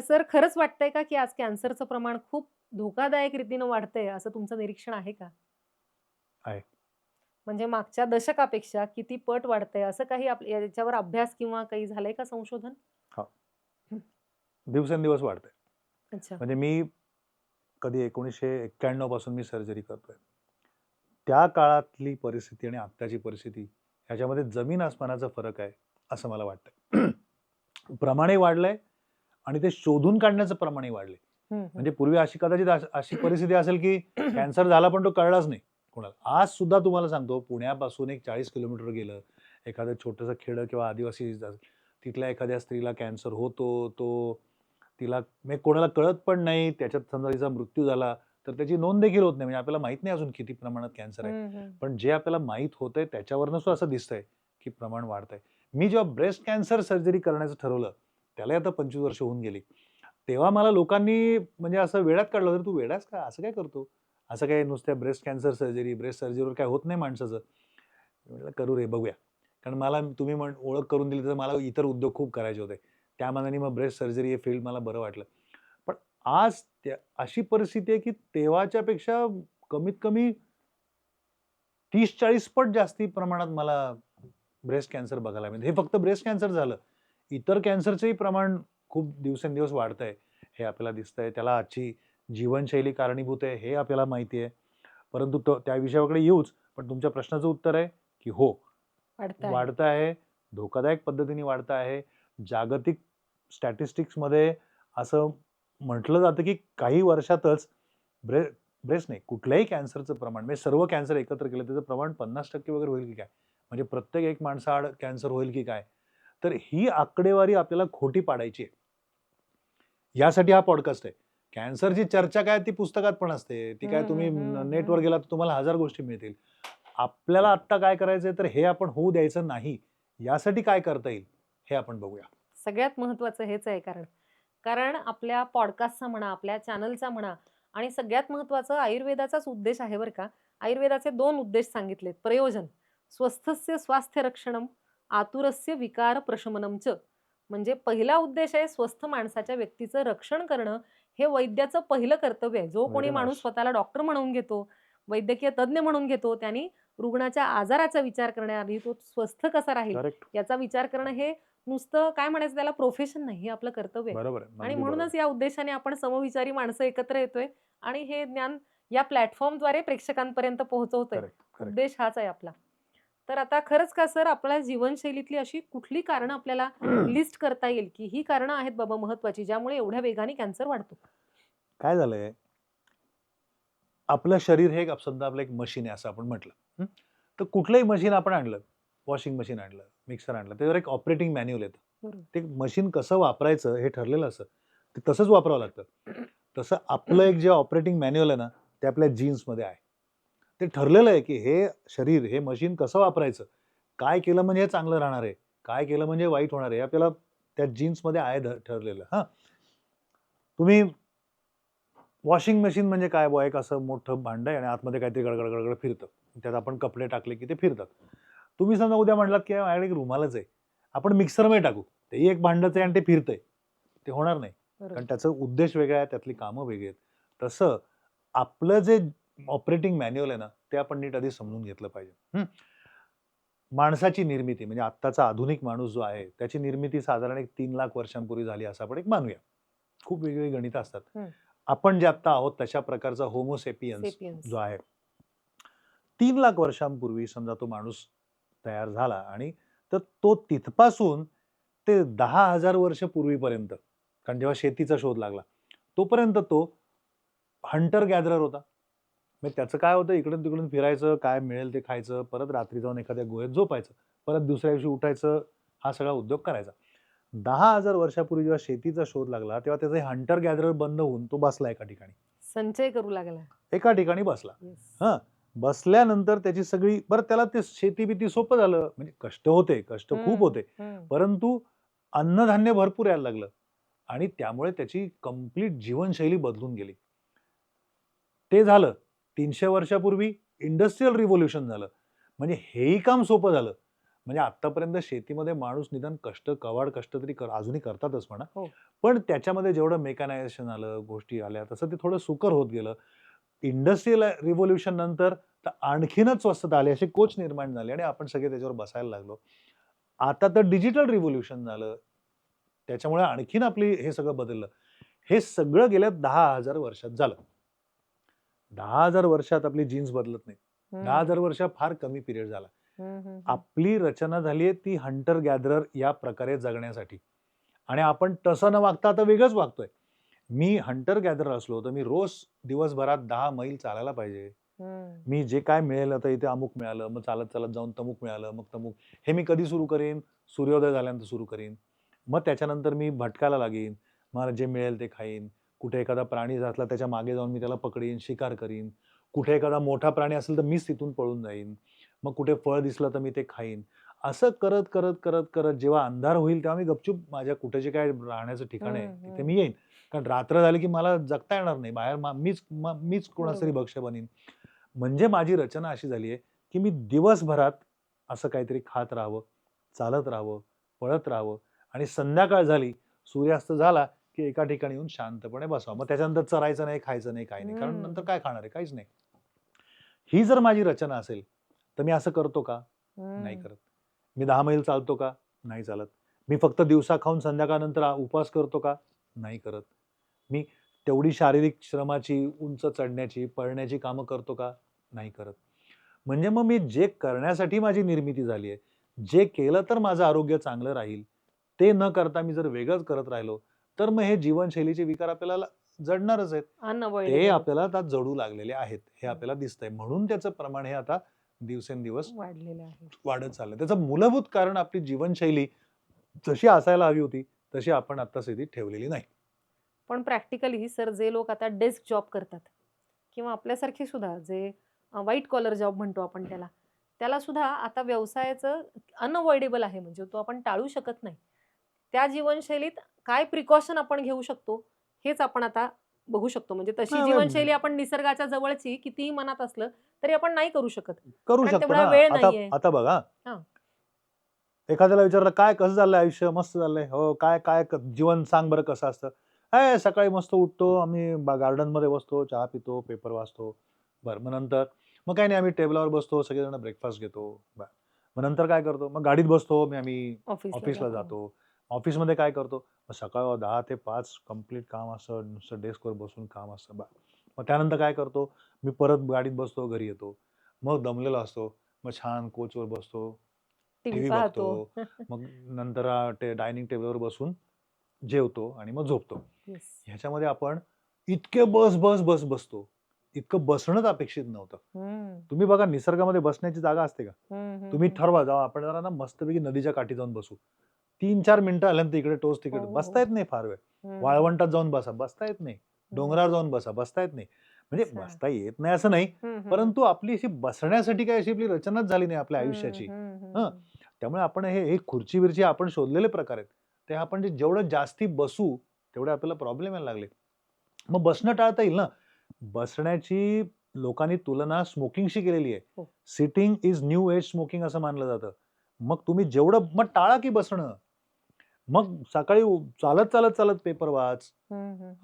Sir खरंच वाटतंय का की आज कॅन्सरचं प्रमाण खूप धोकादायक रीतीनं वाढतंय असं तुमचं निरीक्षण आहे का? आहे. म्हणजे मागच्या दशकापेक्षा किती पट वाढतंय असं काही आप याच्यावर अभ्यास किंवा काही झालंय का संशोधन? दिवसेंदिवस वाढतंय. अच्छा. म्हणजे मी कधी एकोणीसशे एक्क्याण्णवपासून मी सर्जरी करतोय. त्या काळातली परिस्थिती आणि आत्ताची परिस्थिती ह्याच्यामध्ये जमीन आसमानाचा फरक आहे असं मला वाटतं प्रमाणही वाढलंय आणि ते शोधून काढण्याचं प्रमाणही हम्म. म्हणजे पूर्वी अशी कदाचित अश- परिस्थिती असेल की कॅन्सर झाला पण तो कळलाच नाही. कोणाला? आज सुद्धा तुम्हाला सांगतो पुण्यापासून एक चाळीस किलोमीटर गेलं एखादं छोटंसं खेडं किंवा आदिवासी तिथल्या एखाद्या स्त्रीला कॅन्सर होतो तो तिला म्हणजे कोणाला कळत पण नाही त्याच्यात समजा तिचा मृत्यू झाला तर त्याची नोंद देखील होत नाही. म्हणजे आपल्याला माहीत नाही अजून किती प्रमाणात कॅन्सर आहे. पण जे आपल्याला माहीत होतंय त्याच्यावरनं सुद्धा असं दिसतंय की प्रमाण वाढतंय. मी जेव्हा ब्रेस्ट कॅन्सर सर्जरी करण्याचं ठरवलं त्याला आता पंचवीस वर्ष होऊन गेली. तेव्हा मला लोकांनी म्हणजे असं वेळात काढलं तर तू वेळाच का? असं काय करतो? असं काय नुसत्या ब्रेस्ट कॅन्सर सर्जरी ब्रेस्ट सर्जरीवर काय होत नाही माणसाचं? म्हटलं करू रे बघूया. कारण मला तुम्ही म्हण ओळख करून दिली तर मला इतर उद्योग खूप करायचे होते. त्या मानाने मग ब्रेस्ट सर्जरी हे फील्ड मला बरं वाटलं. पण आज त्या अशी परिस्थिती आहे की तेव्हाच्या पेक्षा कमीत कमी तीस चाळीस पट जास्ती प्रमाणात मला ब्रेस्ट कॅन्सर बघायला मिळतं. हे फक्त ब्रेस्ट कॅन्सर झालं. इतर कॅन्सरचंही प्रमाण खूप दिवसेंदिवस वाढत आहे हे आपल्याला दिसतंय. त्याला आजची जीवनशैली कारणीभूत आहे हे आपल्याला माहिती आहे. परंतु तो त्या विषयाकडे येऊच पण तुमच्या प्रश्नाचं उत्तर आहे की हो. वाढत आहे धोकादायक पद्धतीने वाढत आहे. जागतिक स्टॅटिस्टिक्समध्ये असं म्हटलं जातं की काही वर्षातच ब्रे ब्रेस्ट नाही कुठल्याही कॅन्सरचं प्रमाण म्हणजे सर्व कॅन्सर एकत्र केलं त्याचं प्रमाण पन्नास टक्के वगैरे होईल की काय? म्हणजे प्रत्येक एक माणसाआड कॅन्सर होईल की काय? तर ही आकडेवारी आपल्याला खोटी पाडायची आहे. यासाठी हा पॉडकास्ट आहे. कॅन्सरची चर्चा काय ती पुस्तकात पण असते. ती काय तुम्ही. नेटवर गेला तर तुम्हाला हजार गोष्टी मिळतील. आपल्याला आत्ता काय करायचंय तर हे आपण होऊ द्यायचं नाही. यासाठी काय करता येईल हे आपण बघूया. सगळ्यात महत्वाचं हेच आहे कारण. कारण आपल्या पॉडकास्टचा म्हणा आपल्या चॅनलचा म्हणा आणि सगळ्यात महत्वाचं आयुर्वेदाचाच उद्देश आहे बरं का. आयुर्वेदाचे दोन उद्देश सांगितलेत. प्रयोजन. स्वस्थस्य स्वास्थ्य रक्षणम आतुरस्य विकार प्रशमनम च. म्हणजे पहिला उद्देश आहे स्वस्थ माणसाच्या व्यक्तीचं रक्षण करणं. हे वैद्याचं पहिलं कर्तव्य आहे. जो कोणी माणूस. स्वतःला डॉक्टर म्हणून घेतो वैद्यकीय तज्ज्ञ म्हणून घेतो त्यांनी रुग्णाच्या आजाराचा विचार करण्याआधी तो स्वस्थ कसा राहील याचा विचार करणं हे नुसतं काय म्हणायचं त्याला? प्रोफेशन नाही. हे आपलं कर्तव्य आणि म्हणूनच या उद्देशाने आपण समविचारी माणसं एकत्र येतोय आणि हे ज्ञान या प्लॅटफॉर्मद्वारे प्रेक्षकांपर्यंत पोहोचवतोय. उद्देश हाच आहे आपला. तर आता खरंच का सर आपल्या जीवनशैलीतली अशी कुठली कारणं आपल्याला लिस्ट करता येईल की ही कारणं आहेत बाबा महत्वाची ज्यामुळे एवढ्या वेगाने कॅन्सर वाढतो? काय झालंय? आपलं शरीर हे समजा आपलं एक मशीन आहे असं आपण म्हटलं? तर कुठलंही मशीन आपण आणलं वॉशिंग मशीन आणलं मिक्सर आणलं त्याच्यावर एक ऑपरेटिंग मॅन्युअल येतं. ते मशीन कसं वापरायचं हे ठरलेलं असतं ते तसंच वापरावं लागतं. तसं आपलं एक जे ऑपरेटिंग मॅन्युअल आहे ना ते आपल्या जीन्समध्ये आहे. ते ठरलेलं आहे की हे शरीर हे मशीन कसं वापरायचं? काय केलं म्हणजे हे चांगलं राहणार आहे? काय केलं म्हणजे वाईट होणार आहे? आपल्याला त्या जीन्समध्ये आहे ठरलेलं हां? तुम्ही वॉशिंग मशीन म्हणजे काय? बुवा एक असं मोठं भांड आहे आणि आतमध्ये काहीतरी गडगड गडगड फिरतं. त्यात आपण कपडे टाकले की ते फिरतात. तुम्ही समजा उद्या म्हणलात की माझ्याकडे एक रुमालच आहे. आपण मिक्सरमध्ये टाकू. तेही एक भांडच आहे आणि ते फिरतंय. ते होणार नाही. कारण त्याचा उद्देश वेगळा आहे त्यातली कामं वेगळी आहेत. तसं आपलं जे ऑपरेटिंग मॅन्युअल आहे ना ते आपण नीट आधी समजून घेतलं पाहिजे? माणसाची निर्मिती म्हणजे आत्ताचा आधुनिक माणूस जो आहे त्याची निर्मिती साधारण एक तीन लाख वर्षांपूर्वी झाली असं आपण एक मानूया खूप वेगवेगळी गणितं असतात. आपण जे आत्ता आहोत तशा प्रकारचा होमोसेपियन्स. जो आहे तीन लाख वर्षांपूर्वी समजा तो माणूस तयार झाला आणि तर तो तिथपासून ते दहा हजार वर्ष पूर्वीपर्यंत कारण जेव्हा शेतीचा शोध लागला तोपर्यंत तो हंटर गॅदरर होता मग त्याचं काय होतं? इकडून तिकडून फिरायचं काय मिळेल ते खायचं परत रात्री जाऊन एखाद्या गुहेत झोपायचं परत दुसऱ्या दिवशी उठायचं हा सगळा उद्योग करायचा. दहा हजार वर्षापूर्वी जेव्हा शेतीचा शोध लागला तेव्हा त्याचे हंटर गॅदरर बंद होऊन तो बसला एका ठिकाणी. संचय करू लागला. एका ठिकाणी बसला. हा. बसल्यानंतर त्याची सगळी बरं त्याला ते शेती बिती सोपं झालं. म्हणजे कष्ट होते कष्ट. खूप होते. परंतु अन्नधान्य भरपूर यायला लागलं. आणि त्यामुळे त्याची कंप्लीट जीवनशैली बदलून गेली. ते झालं. तीनशे वर्षापूर्वी इंडस्ट्रीयल रिव्होल्युशन झालं. म्हणजे हेही काम सोपं झालं. म्हणजे आतापर्यंत शेतीमध्ये माणूस निदान कष्ट कवाड कष्ट तरी कर अजूनही करतातच म्हणा. हो. पण त्याच्यामध्ये जेवढं मेकॅनायझेशन आलं गोष्टी आल्या तसं ते थोडं सुकर होत गेलं. इंडस्ट्रियल रिव्होल्युशन नंतर तर आणखीनच स्वस्तता आली असे कोच निर्माण झाले आणि आपण सगळे त्याच्यावर बसायला लागलो. आता तर डिजिटल रिव्होल्युशन झालं. त्याच्यामुळे आणखीन आपली हे सगळं बदललं. हे सगळं गेल्या दहा हजार वर्षात झालं. दहा हजार वर्षात आपली जीन्स बदलत नाही दहा हजार वर्ष फार कमी पिरियड झाला. आपली रचना झाली आहे ती हंटर गॅदरर या प्रकारे जगण्यासाठी. आणि आपण तसं न वागता आता वेगळंच वागतोय. मी हंटर गॅदरर असलो तर मी रोज दिवसभरात दहा मैल चालायला पाहिजे. मी जे काय मिळेल आता इथे अमुक मिळालं मग चालत चालत जाऊन तमुक मिळालं मग तमुक हे मी कधी सुरू करेन? सूर्योदय झाल्यानंतर सुरू करीन. मग त्याच्यानंतर मी भटकायला लागेन. मला जे मिळेल ते खाईन. कुठे एखादा प्राणी असला त्याच्यामागे जाऊन मी त्याला पकडीन शिकार करीन. कुठे एखादा मोठा प्राणी असेल तर मीच तिथून पळून जाईन. मग कुठे फळ दिसलं तर मी ते खाईन. असं करत करत करत करत जेव्हा अंधार होईल तेव्हा मी गपचूप माझ्या कुठे जे काय राहण्याचं ठिकाण आहे तिथे मी येईन. कारण रात्र झाली की मला जगता येणार नाही. बाहेर मीच मीच बरोबर. भक्ष्य बनीन. म्हणजे माझी रचना अशी झाली आहे की मी दिवसभरात असं काहीतरी खात राहावं चालत राहावं पळत राहावं आणि संध्याकाळ झाली सूर्यास्त झाला की एका ठिकाणी येऊन शांतपणे बसावं. मग त्याच्यानंतर चरायचं नाही खायचं नाही काही नाही. कारण हम्म. नंतर काय खाणार आहे? काहीच नाही. ही जर माझी रचना असेल तर मी असं करतो का? नाही करत. मी दहा मैल चालतो का? नाही चालत. मी फक्त दिवसा खाऊन संध्याकाळनंतर आ- उपवास करतो का? नाही करत. मी तेवढी शारीरिक श्रमाची उंच चढण्याची पळण्याची कामं करतो का? नाही करत. म्हणजे मग मी जे करण्यासाठी माझी निर्मिती झाली आहे जे केलं तर माझं आरोग्य चांगलं राहील ते न करता मी जर वेगळंच करत राहिलो तर मग हे जीवनशैलीचे विकार आपल्याला जडणारच आहेत. ते. आपल्याला आता जडू लागलेले आहेत. हे आपल्याला दिसतंय. म्हणून त्याचं प्रमाण हे आता दिवसेंदिवस वाढलेलं आहे. वाढत चाललंय. त्याचं मूलभूत कारण आपली जीवनशैली जशी असायला हवी होती तशी आपण आता स्थितीत ठेवलेली नाही. पण प्रॅक्टिकली सर जे लोक आता डेस्क जॉब करतात किंवा आपल्यासारखे सुद्धा जे व्हाईट कॉलर जॉब म्हणतो आपण त्याला त्याला सुद्धा आता व्यवसायाचं अनअवॉइडेबल आहे. म्हणजे तो आपण टाळू शकत नाही. त्या जीवनशैलीत काय प्रिकॉशन आपण घेऊ शकतो हेच आपण आता बघू शकतो. म्हणजे तशी जीवनशैली आपण निसर्गाच्या जवळची कितीही मनात असलं तरी आपण नाही करू शकत. करू शकतो ना. वेळ आता नाहीये. आता बघा. हा. एखाद्याला विचारलं काय कसं चाललंय आयुष्य? मस्त चाललंय? हो काय काय क- जीवन सांग बरं कसं असतं. काय सकाळी मस्त उठतो आम्ही गार्डनमध्ये बसतो चहा पितो पेपर वाचतो. बरं मग नंतर मग काही नाही आम्ही टेबलावर बसतो सगळेजण ब्रेकफास्ट घेतो. बरं मग नंतर काय करतो? मग गाडीत बसतो मग आम्ही ऑफिसला जातो. ऑफिसमध्ये काय करतो? मग सकाळ दहा ते पाच कंप्लीट काम असं नुसतं डेस्कवर बसून काम असतं. बा मग त्यानंतर काय करतो? मी परत गाडीत बसतो घरी येतो. मग दमलेलो असतो. मग छान कोचवर बसतो टीव्ही बघतो. मग नंतर ते डायनिंग टेबलवर बसून जेवतो आणि मग झोपतो. ह्याच्यामध्ये आपण इतके बस बस बस बसतो. इतकं बसणंच अपेक्षित नव्हतं. तुम्ही बघा निसर्गामध्ये बसण्याची जागा असते का? तुम्ही. ठरवा जावा आपण जरा ना मस्तपैकी नदीच्या काठी जाऊन बसू. तीन चार मिनिटं आल्यानंतर इकडे टोच तिकडे. हो. बसता येत नाही फार वेळ. वाळवंटात जाऊन बसा बसता येत नाही. डोंगरावर जाऊन बसा बसता येत नाही. म्हणजे. बसता येत नाही असं नाही परंतु आपली अशी बसण्यासाठी काय अशी आपली रचनाच झाली नाही आपल्या आयुष्याची. हं. त्यामुळे आपण हे खुर्ची बिर्ची आपण शोधलेले प्रकार आहेत. ते आपण जे जेवढं जास्ती बसू तेवढे आपल्याला प्रॉब्लेम यायला लागले. मग बसणं टाळता येईल ना? बसण्याची लोकांनी तुलना स्मोकिंगशी केलेली आहे. Sitting is new age smoking असं मानलं जातं. मग तुम्ही जेवढं मग टाळा की बसणं. मग सकाळी चालत चालत चालत पेपर वाच.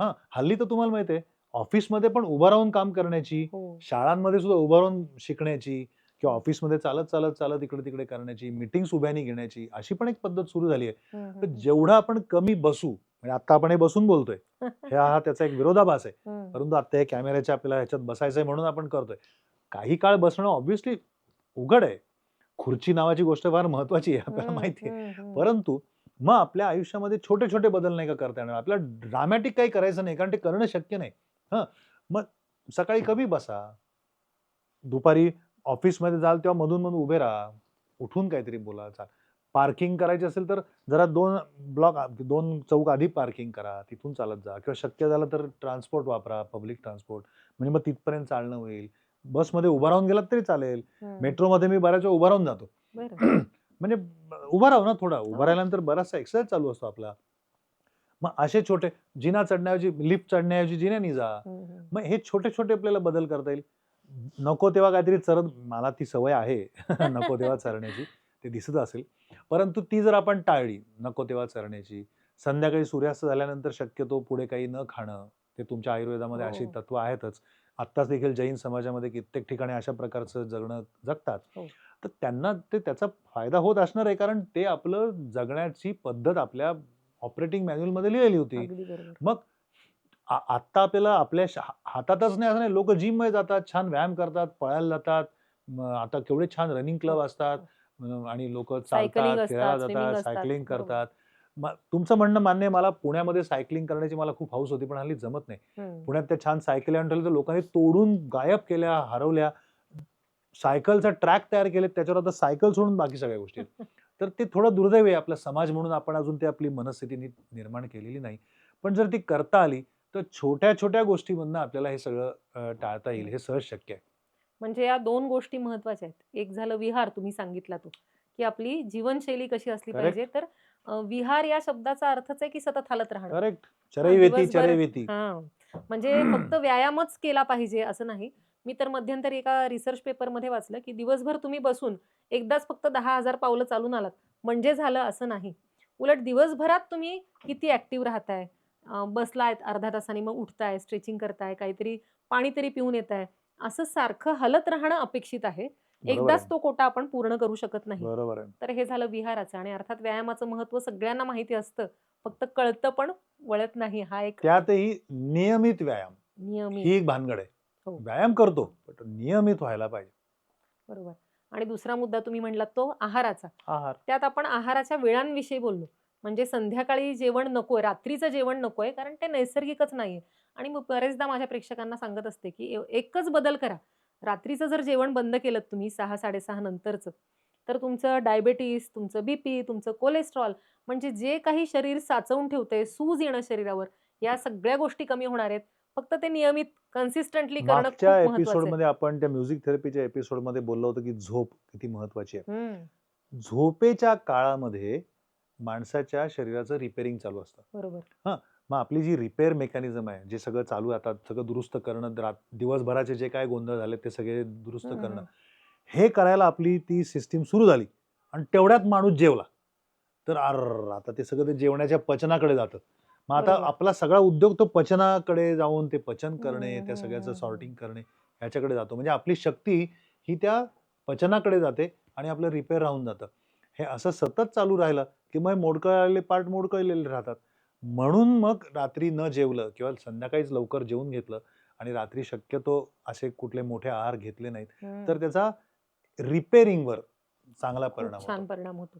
हा हल्ली तर तुम्हाला माहिती आहे ऑफिसमध्ये पण उभं राहून काम करण्याची हो. शाळांमध्ये सुद्धा उभं राहून शिकण्याची किंवा ऑफिसमध्ये चालत चालत चालत इकडे तिकडे करण्याची मिटिंग्स उभ्यानी घेण्याची अशी पण एक पद्धत सुरू झाली आहे तर जेवढं आपण कमी बसू म्हणजे आता आपण हे बसून बोलतोय हे हा त्याचा एक विरोधाभास आहे. परंतु आता हे कॅमेऱ्याच्या आपल्याला ह्याच्यात बसायचंय म्हणून आपण करतोय काही काळ बसणं ऑब्व्हियसली उघड आहे खुर्ची नावाची गोष्ट फार महत्वाची आहे आपल्याला माहिती आहे. परंतु मग आपल्या आयुष्यामध्ये छोटे छोटे बदल नाही का करता येणार? आपल्याला ड्रामॅटिक काही करायचं नाही कारण ते करणं शक्य नाही. हं? मग सकाळी कमी बसा? दुपारी ऑफिसमध्ये जाल तेव्हा मधून मधून उभे राहा. उठून काहीतरी बोला चाल. पार्किंग करायची असेल तर जरा दोन ब्लॉक दोन चौक आधी पार्किंग करा. तिथून चालत जा. किंवा शक्य झालं तर ट्रान्सपोर्ट वापरा पब्लिक ट्रान्सपोर्ट. म्हणजे मग तिथपर्यंत चालणं होईल. बसमध्ये उभा राहून गेलात तरी चालेल. मेट्रोमध्ये मी बऱ्याच वेळा उभा राहून जातो. म्हणजे उभा राहू ना थोडा. उभा राहिल्यानंतर बराचसा एक्सरसाइज चालू असतो आपला. मग असे छोटे जिना चढण्याऐवजी लिफ्ट चढण्याऐवजी जिन्यानी जा. मग हे छोटे छोटे आपल्याला बदल करता येईल. नको तेव्हा काहीतरी चरत मला ती सवय आहे. नको तेव्हा चरण्याची. ते दिसत असेल. परंतु ती जर आपण टाळली नको तेव्हा चरण्याची संध्याकाळी सूर्यास्त झाल्यानंतर शक्यतो पुढे काही न खाणं ते तुमच्या आयुर्वेदामध्ये अशी हो. तत्व आहेतच. आत्ताच देखील जैन समाजामध्ये कित्येक ठिकाणी अशा प्रकारचं जगणं जगतात हो. तर त्यांना ते त्याचा फायदा होत असणार आहे कारण ते आपलं जगण्याची पद्धत आपल्या ऑपरेटिंग मॅन्युअलमध्ये लिहिली होती मग आत्ता आपल्याला आपल्या हा- हातातच नाही असं नाही लोक जिममध्ये जातात छान व्यायाम करतात पळायला जातात आता केवढे छान रनिंग क्लब असतात म, आणि लोक चालतात swimming जातात. सायकलिंग. करतात तुमचं म्हणणं मान्य आहे, मला पुण्यामध्ये सायकलिंग करण्याची मला खूप हौस होती पण हल्ली जमत नाही. पुण्यात त्या छान सायकली आणून ठेवल्या तर लोकांनी तोडून गायब केल्या हरवल्या सायकलचा ट्रॅक तयार केले त्याच्यावर आता सायकल सोडून बाकी सगळ्या गोष्टी. तर ते थोडं दुर्दैव आहे आपला समाज म्हणून आपण अजून ते आपली मनस्थिती निर्माण केलेली नाही पण जर ती करता आली तर छोट्या छोट्या गोष्टीमधनं आपल्याला हे सगळं टाळता येईल हे सहज शक्य आहे म्हणजे या दोन गोष्टी महत्त्वाच्या आहेत एक झालं विहार तुम्ही सांगितला तो की आपली जीवनशैली कशी असली. पाहिजे तर अं, विहार या शब्दाचा अर्थच आहे की सतत हालत राहणं. करेक्ट. चरैवेती दिवसभर- चरैवेती. हा म्हणजे फक्त व्यायामच केला पाहिजे असं नाही. मी तर मध्यंतरी एका रिसर्च पेपरमध्ये वाचलं की दिवसभर तुम्ही बसून एकदाच फक्त दहा हजार पावलं चालून आलात. म्हणजे झालं असं नाही. उलट दिवसभरात तुम्ही किती ऍक्टिव्ह राहताय? अं, बसलायत अर्धा तासाने मग उठताय स्ट्रेचिंग करताय काहीतरी पाणी तरी पिऊन येताय. असं सारखं हलत राहणं अपेक्षित आहे. एकदाच. तो कोटा आपण पूर्ण करू शकत नाही. बरोबर आहे. तर हे झालं विहाराचं आणि अर्थात व्यायामाचं महत्त्व सगळ्यांना माहिती असतं. फक्त कळतं पण वळत नाही. हा एक त्यातही नियमित व्यायाम. नियमित. ही एक भानगड आहे. हो. व्यायाम करतो पण नियमित व्हायला पाहिजे. बरोबर. आणि दुसरा मुद्दा तुम्ही म्हणलात तो आहाराचा. आहार. त्यात आपण आहाराच्या वेळांविषयी बोललो. म्हणजे संध्याकाळी जेवण नकोय रात्रीचं जेवण नकोय कारण ते नैसर्गिकच नाहीये. आणि मग बरेचदा माझ्या प्रेक्षकांना सांगत असते की एकच बदल करा. रात्रीचं जर जेवण बंद केलं तुम्ही सहा साडेसहा नंतरचं तर तुमचं डायबेटीस तुमचं बीपी तुमचं कोलेस्ट्रॉल म्हणजे जे काही शरीर साचवून ठेवतंय सूज येणं शरीरावर या सगळ्या गोष्टी कमी होणार आहेत. फक्त ते नियमित कन्सिस्टंटली करणं आहे. एपिसोडमध्ये आपण त्या म्युझिक थेरपीच्या एपिसोडमध्ये बोललो होतो की झोप किती महत्वाची आहे. झोपेच्या काळामध्ये माणसाच्या शरीराचं रिपेअरिंग चालू असतं. बरोबर. मग आपली जी रिपेअर मेकॅनिझम आहे जे सगळं चालू आता सगळं दुरुस्त करणं रात- दिवसभराचे जे काय गोंधळ झाले ते सगळे दुरुस्त करणं. हे करायला आपली ती सिस्टीम सुरू झाली आणि तेवढ्यात माणूस जेवला. तर अर आता ते सगळं ते जेवणाच्या पचनाकडे जातं. मग आता. आपला सगळा उद्योग तो पचनाकडे जाऊन ते पचन करणे त्या सगळ्याचं सॉर्टिंग करणे याच्याकडे जातो. म्हणजे आपली शक्ती ही त्या पचनाकडे जाते आणि आपलं रिपेअर राहून जातं. हे असं सतत चालू राहिलं की मग मोडकळलेले पार्ट मोडकळलेले राहतात. म्हणून मग रात्री न जेवलं किंवा संध्याकाळीच लवकर जेवून घेतलं आणि रात्री शक्यतो असे कुठले मोठे आहार घेतले नाहीत. तर त्याचा रिपेअरिंगवर चांगला परिणाम छान परिणाम होतो